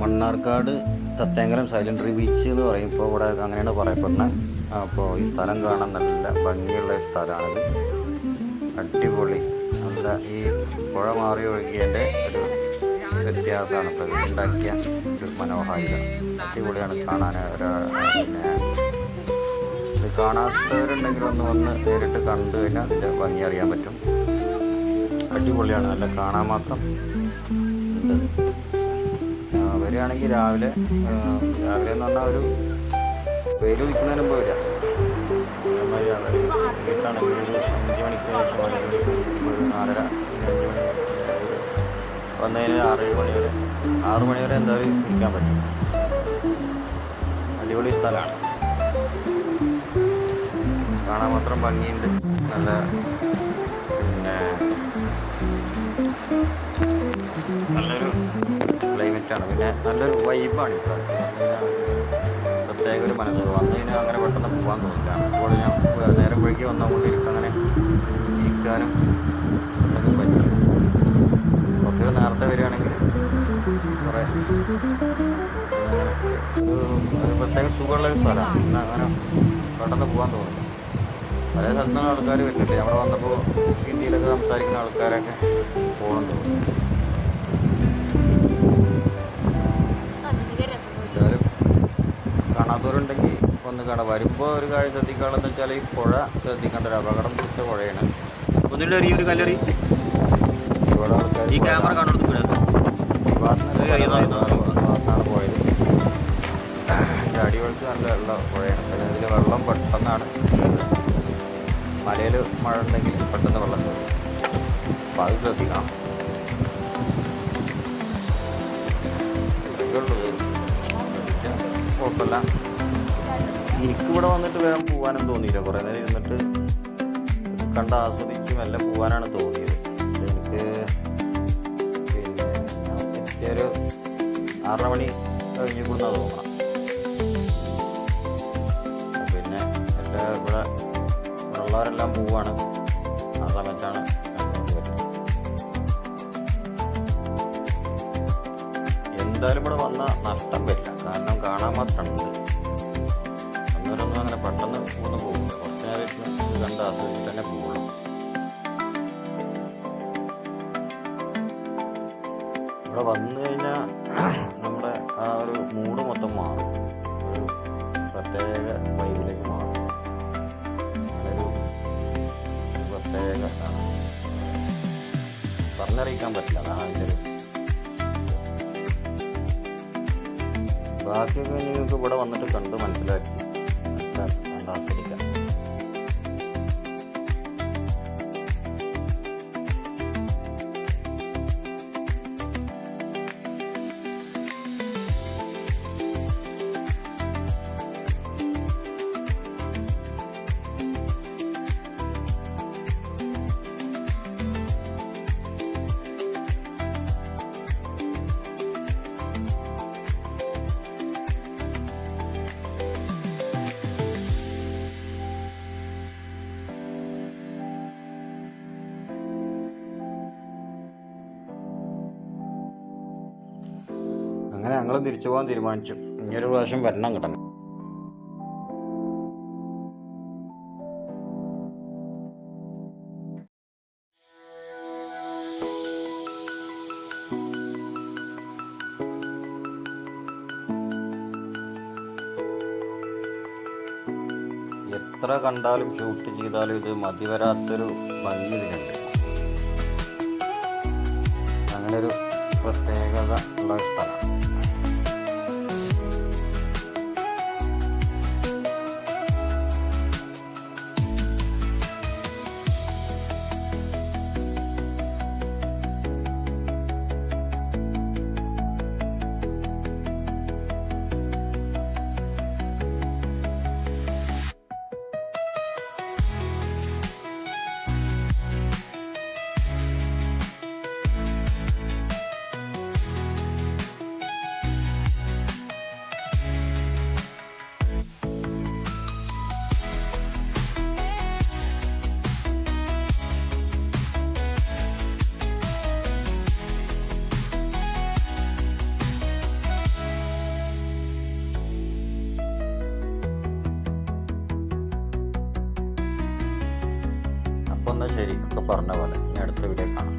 Mannarkkad തത്തേങ്കരം സൈലൻഡറി beach എന്ന് പറയും. ഇപ്പോൾ ഇവിടെ അങ്ങനെയാണ് പറയപ്പെടുന്നത്. അപ്പോൾ ഈ സ്ഥലം കാണാൻ നല്ല ഭംഗിയുള്ള സ്ഥലമാണ് അടിപൊളി. നല്ല ഈ പുഴ മാറി ഒഴുകിയതിന്റെ ഒരു വ്യത്യാസമാണ് ഇപ്പോൾ ഉണ്ടാക്കിയ ഒരു മനോഹാരിത. അടിപൊളിയാണ് കാണാൻ ഒരു പിന്നെ ഇത് കാണാത്തവരുണ്ടെങ്കിൽ ഒന്ന് വന്ന് നേരിട്ട് കണ്ടു കഴിഞ്ഞാൽ അതിന്റെ ഭംഗി അറിയാൻ പറ്റും. അടിപൊളിയാണ്. നല്ല കാണാൻ മാത്രം. ഉണ്ട് ആ, വരികയാണെങ്കിൽ രാവിലെ രാവിലെ എന്ന് പറഞ്ഞാൽ ഒരു വെയിൽ വിൽക്കുന്നതിനും പോയില്ല അഞ്ച് മണിക്ക് ശേഷം നാലര അഞ്ച് മണി വന്നതിന് വന്നു ആറ് മണി വരെ ആറ് മണി വരെ എന്തായാലും ഇരിക്കാൻ പറ്റും. അടിപൊളി സ്ഥലമാണ്. കാണാൻ മാത്രം ഭംഗിയുണ്ട്. നല്ല പിന്നെ നല്ലൊരു ക്ലൈമറ്റാണ് പിന്നെ നല്ലൊരു വൈബാണ് പ്രത്യേക ഒരു മനസ്സ്. വന്നു കഴിഞ്ഞാൽ അങ്ങനെ പെട്ടെന്ന് പോകാൻ തോന്നില്ല. അപ്പോൾ ഞാൻ നേരം വഴിക്ക് എനിക്ക് അങ്ങനെ ഇരിക്കാനും ഒന്നും പറ്റില്ല. കുറച്ച് നേരത്തെ വരികയാണെങ്കിൽ കുറേ പ്രത്യേക സുഖമുള്ള ഒരു സ്ഥലമാണ്. അങ്ങനെ പെട്ടെന്ന് പോകാൻ തോന്നില്ല. പല സ്ഥലത്തുനിന്ന് ആൾക്കാർ വരുന്നുണ്ട്. അവിടെ വന്നപ്പോൾ ഹിന്ദിയിലൊക്കെ സംസാരിക്കുന്ന ആൾക്കാരൊക്കെ പോകുന്നുണ്ട് എന്തായാലും കാണാത്തവരുണ്ടെങ്കിൽ ഒന്ന് കാണാം. വരുമ്പോൾ ഒരു കാര്യം ശ്രദ്ധിക്കാനുള്ളതെന്ന് വെച്ചാൽ ഈ പുഴ ശ്രദ്ധിക്കേണ്ട ഒരു അപകടം പിടിച്ച പുഴയാണ്. ഒന്നിലൊരു ഒരു കല്ലറി ഇവിടെ ആൾക്കാർ ഈ ക്യാമറ കാണുന്നത് പോയത്. അടിവെളുത്ത് നല്ല വെള്ളം പുഴയാണ്. അതിൽ വെള്ളം പെട്ടെന്നാണ് മലയിൽ മഴ ഉണ്ടെങ്കിൽ പെട്ടെന്ന് വെള്ളം കയറും അപ്പോൾ അത് ശ്രദ്ധിക്കണം. കുഴപ്പമില്ല. എനിക്കിവിടെ വന്നിട്ട് വേഗം പോകാനും തോന്നിയില്ല. കുറേ നേരം ഇരുന്നിട്ട് കണ്ട് ആസ്വദിച്ച് മെല്ലെ പോകാനാണ് തോന്നിയത്. എനിക്ക് പിന്നെ എത്തിയൊരു ആറര മണി കഴിഞ്ഞ് കൂടുന്ന തോന്നണം. ഉള്ളവരെല്ലാം പോവാണ്. ആ സമയത്താണ് എന്തായാലും ഇവിടെ വന്ന നഷ്ടം വരില്ല. കാരണം കാണാൻ മാത്രമുണ്ട്. അന്നേരമൊന്നും അങ്ങനെ പെട്ടെന്ന് ഒന്ന് പോകും. കുറച്ച് നേരം കണ്ട് ആസ്വദിച്ചിട്ട് തന്നെ പോകുള്ളൂ. ഇവിടെ വന്നു കഴിഞ്ഞാൽ നമ്മുടെ ആ ഒരു മൂഡ് മൊത്തം മാറും. ഒരു പ്രത്യേക വൈബിലേക്ക് പറഞ്ഞറിയിക്കാൻ പറ്റില്ല അതാണ് അതിന്റെ ഒരു ബാക്കിയൊക്കെ നിങ്ങൾക്ക് ഇവിടെ വന്നിട്ട് കണ്ട് മനസ്സിലാക്കി. മനസ്സിലാക്കി ആസ്വദിക്കാം. അങ്ങനെ ഞങ്ങൾ തിരിച്ചു പോകാൻ തീരുമാനിച്ചു. ഇനിയൊരു പ്രാവശ്യം വരണം കിട്ടണം എത്ര കണ്ടാലും ഷൂട്ട് ചെയ്താലും ഇത് മതി വരാത്തൊരു ഭംഗി ഇതിനുണ്ട്. അങ്ങനെ ഒരു പ്രത്യേകത ഉള്ള ഒരു ഒക്കെ പറഞ്ഞ പോലെ ഇനി അടുത്ത വീഡിയോ കാണാം.